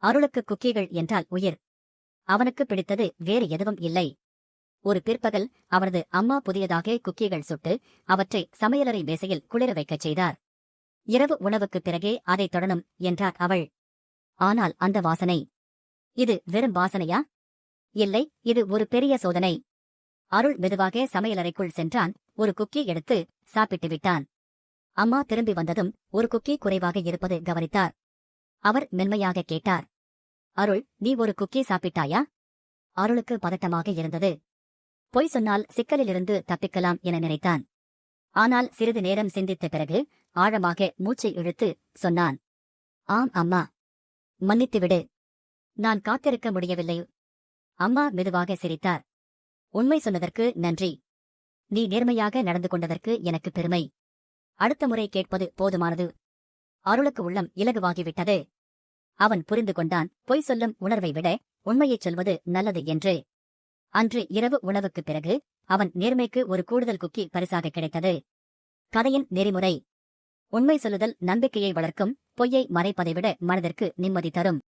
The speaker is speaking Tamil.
அருளுக்கு குக்கீகள் என்றால் உயிர். அவனுக்கு பிடித்தது வேறு எதுவும் இல்லை. ஒரு பிற்பகல் அவனது அம்மா புதியதாக குக்கீகள் சுட்டு அவற்றை சமையலறை மேசையில் குளிர வைக்கச் செய்தார். இரவு உணவுக்குப் பிறகே அதைத் தொடணும் என்றார் அவள். ஆனால் அந்த வாசனை. இது வெறும் வாசனையா? இல்லை இது ஒரு பெரிய சோதனை. அருள் மெதுவாக சமையலறைக்குள் சென்றான். ஒரு குக்கி எடுத்து சாப்பிட்டு விட்டான். அம்மா திரும்பி வந்ததும் ஒரு குக்கி குறைவாக இருப்பது கவனித்தார். அவர் மென்மையாக கேட்டார். அருள் நீ ஒரு குக்கி சாப்பிட்டாயா? அருளுக்கு பதட்டமாக இருந்தது. பொய் சொன்னால் சிக்கலிலிருந்து தப்பிக்கலாம் என நினைத்தான். ஆனால் சிறிது நேரம் சிந்தித்த பிறகு ஆழமாக மூச்சை இழுத்து சொன்னான். ஆம் அம்மா. மன்னித்துவிடு. நான் காத்திருக்க முடியவில்லை. அம்மா மெதுவாக சிரித்தார். உண்மை சொன்னதற்கு நன்றி. நீ நேர்மையாக நடந்து கொண்டதற்கு எனக்கு பெருமை. அடுத்த முறை கேட்பது போதுமானது. அருளுக்கு உள்ளம் இலகுவாகிவிட்டது. அவன் புரிந்து கொண்டான். பொய் சொல்லும் உணர்வை விட உண்மையைச் சொல்வது நல்லது என்று. அன்று இரவு உணவுக்குப் பிறகு அவன் நேர்மைக்கு ஒரு கூடுதல் குக்கி பரிசாக கிடைத்தது. கதையின் நெறிமுறை. உண்மை சொல்லுதல் நம்பிக்கையை வளர்க்கும் பொய்யை மறைப்பதை விட மனதிற்கு நிம்மதி தரும்.